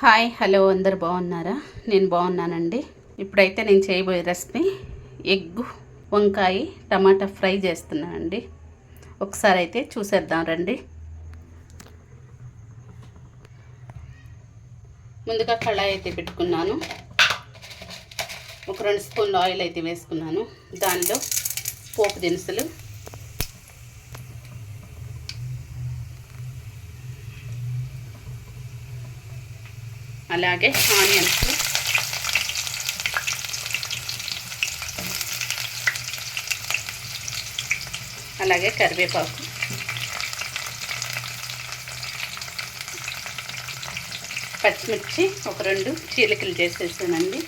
Hi hello అందరు బాగున్నారా? నేను బాగున్నానండి. ఇప్పుడైతే నేను చేయబోయే రెసిపీ ఎగ్గు వంకాయ టమాటా ఫ్రై చేస్తున్నానండి. ఒకసారి అయితే చూసేద్దాం రండి. ముందుగా కళాయి అయితే పెట్టుకున్నాను. ఒక రెండు స్పూన్లు ఆయిల్ అయితే వేసుకున్నాను. దానిలో పోపు దినుసులు అలాగే ఆనియన్స్. అలాగే కరివేపాకు. పచ్చిమిర్చి ఒక రెండు చీలికలు చేసేసానండి.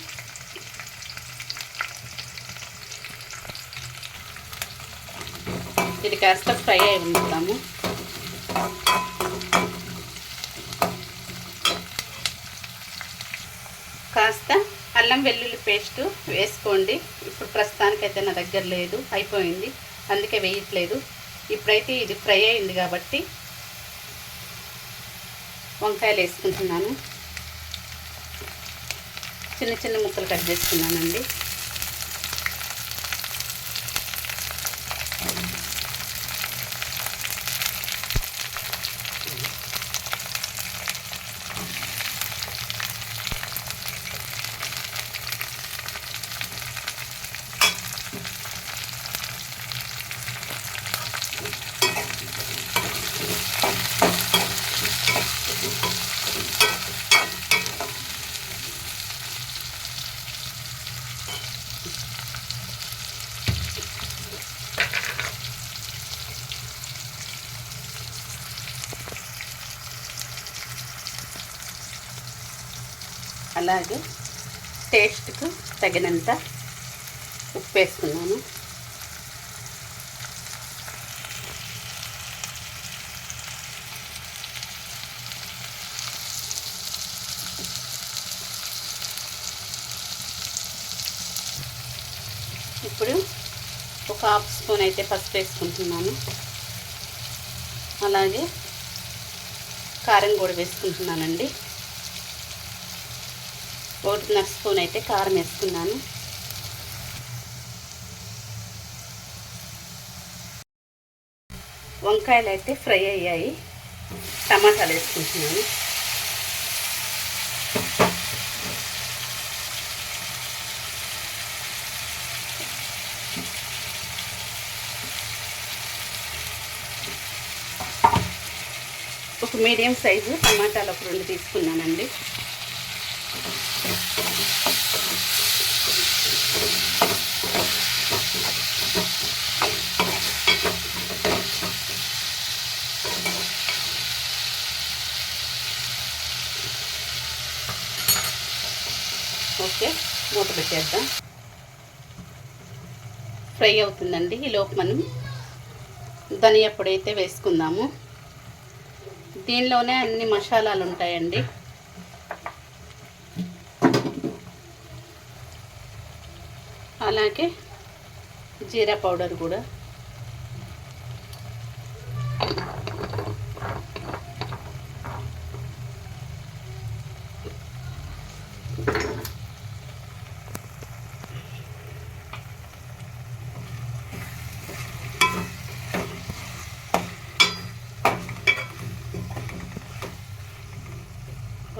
ఇది కాస్త ఫ్రై అయి ఉంచుతాము. కాస్త అల్లం వెల్లుల్లి పేస్ట్ వేసుకోండి. ఇప్పుడు ప్రస్తుతానికైతే నా దగ్గర లేదు అయిపోయింది. అందుకే వేయట్లేదు. ఇప్పుడైతే ఇది ఫ్రై అయింది కాబట్టి వంకాయలు వేసుకుంటున్నాను. చిన్న చిన్న ముక్కలు కట్ చేసుకున్నానండి. అలాగే టేస్ట్కు తగినంత ఉప్పు వేసుకున్నాను. ఇప్పుడు ఒక హాఫ్ స్పూన్ అయితే పసుపు వేసుకుంటున్నాను. అలాగే కారం కూడా వేసుకుంటున్నానండి. ఒకటిన్నర స్పూన్ అయితే కారం వేసుకున్నాను. వంకాయలు అయితే ఫ్రై అయ్యాయి. టమాటాలు వేసుకుంటున్నాను. ఒక మీడియం సైజు టమాటాలు ఒక రెండు తీసుకున్నానండి. ఓకే మూత పెట్టేద్దాం. ఫ్రై అవుతుందండి. ఈలోపు మనం ధనియా పొడి అయితే వేసుకుందాము. దీనిలోనే అన్ని మసాలాలు ఉంటాయండి. అలాగే జీరా పౌడర్ కూడా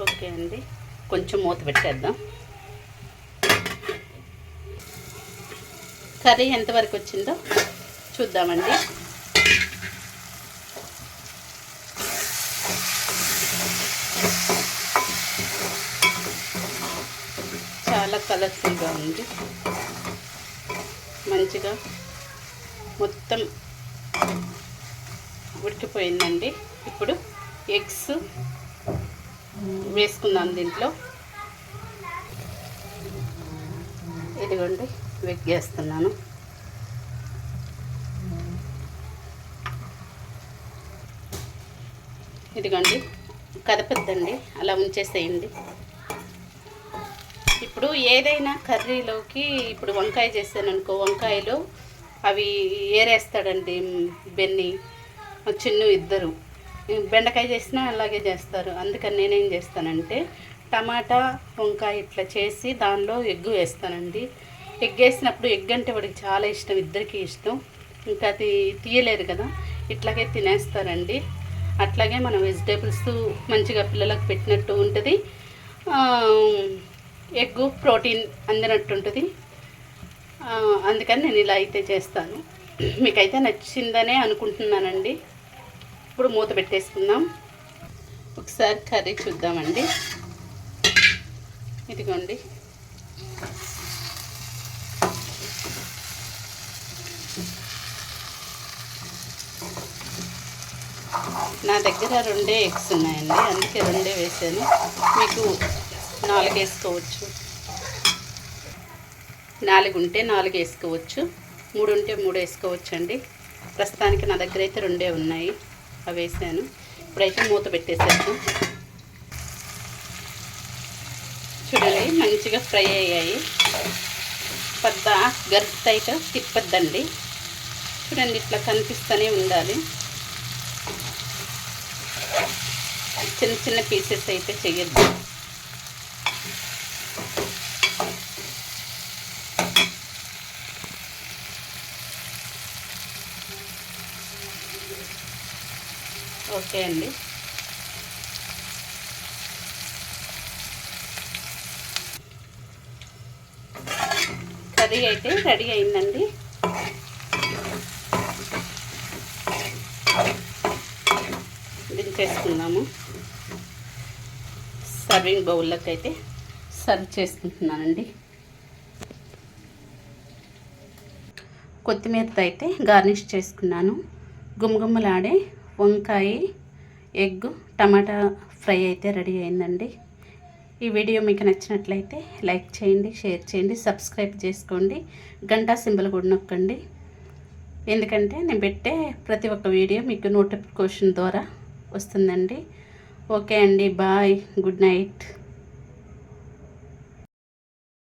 ఓకే అండి కొంచెం మూత పెట్టేద్దాం. కర్రీ ఎంతవరకు వచ్చిందో చూద్దామండి. చాలా కలర్ఫుల్గా ఉంది. మంచిగా మొత్తం ఉడికిపోయిందండి. ఇప్పుడు ఎగ్స్ వేసుకున్నాను దీంట్లో. ఇదిగోండి వెగ్గేస్తున్నాను ఇదిగోండి కదపద్దండి అలా ఉంచేసేయండి. ఇప్పుడు ఏదైనా కర్రీలోకి ఇప్పుడు వంకాయ చేశాననుకో వంకాయలు అవి ఏరేస్తాడండి బెన్ని చిన్ను ఇద్దరు. బెండకాయ చేసినా అలాగే చేస్తారు. అందుకని నేనేం చేస్తానంటే టమాటా వంకాయ ఇట్లా చేసి దానిలో ఎగ్గు వేస్తానండి. ఎగ్ వేసినప్పుడు ఎగ్ అంటే వాడికి చాలా ఇష్టం ఇద్దరికీ ఇష్టం. ఇంకా అది తీయలేరు కదా ఇట్లాగే తినేస్తారండి. అట్లాగే మనం వెజిటేబుల్స్ మంచిగా పిల్లలకు పెట్టినట్టు ఉంటుంది. ఎగ్గు ప్రోటీన్ అందినట్టు ఉంటుంది. అందుకని నేను ఇలా అయితే చేస్తాను. మీకైతే నచ్చిందనే అనుకుంటున్నానండి. ఇప్పుడు మూత పెట్టేసుకుందాం. ఒకసారి కర్రీ చూద్దామండి. ఇదిగోండి. నా దగ్గర రెండే ఎగ్స్ ఉన్నాయండి. అందుకే రెండే వేసాను మీకు నాలుగు వేసుకోవచ్చు. నాలుగు ఉంటే నాలుగు వేసుకోవచ్చు. మూడు ఉంటే మూడు వేసుకోవచ్చు అండి ప్రస్తుతానికి నా దగ్గర అయితే రెండే ఉన్నాయి. అవి వేసాను. ఇప్పుడైతే మూత పెట్టేసాను చూడండి మంచిగా ఫ్రై అయ్యాయి. పెద్ద గరిట అయితే తిప్పద్దండి. చూడండి ఇట్లా కనిపిస్తూనే ఉండాలి. చిన్న చిన్న పీసెస్ అయితే చేయొద్దు ఓకే అండి. కర్రీ అయితే రెడీ అయిందండి. దించేసుకుందాము సర్వింగ్ బౌల్లోకి అయితే సర్వ్ చేసుకుంటున్నానండి. కొత్తిమీరతో అయితే గార్నిష్ చేసుకున్నాను. గుమగుమలాడే వంకాయ ఎగ్ టమాటా ఫ్రై అయితే రెడీ అయిందండి. ఈ వీడియో మీకు నచ్చినట్లయితే లైక్ చేయండి షేర్ చేయండి సబ్స్క్రైబ్ చేసుకోండి గంటా సింబల్ కూడా నొక్కండి. ఎందుకంటే నేను పెట్టే ప్రతి ఒక్క వీడియో మీకు నోటిఫికేషన్ ద్వారా వస్తుందండి. ఓకే అండి బాయ్ గుడ్ నైట్.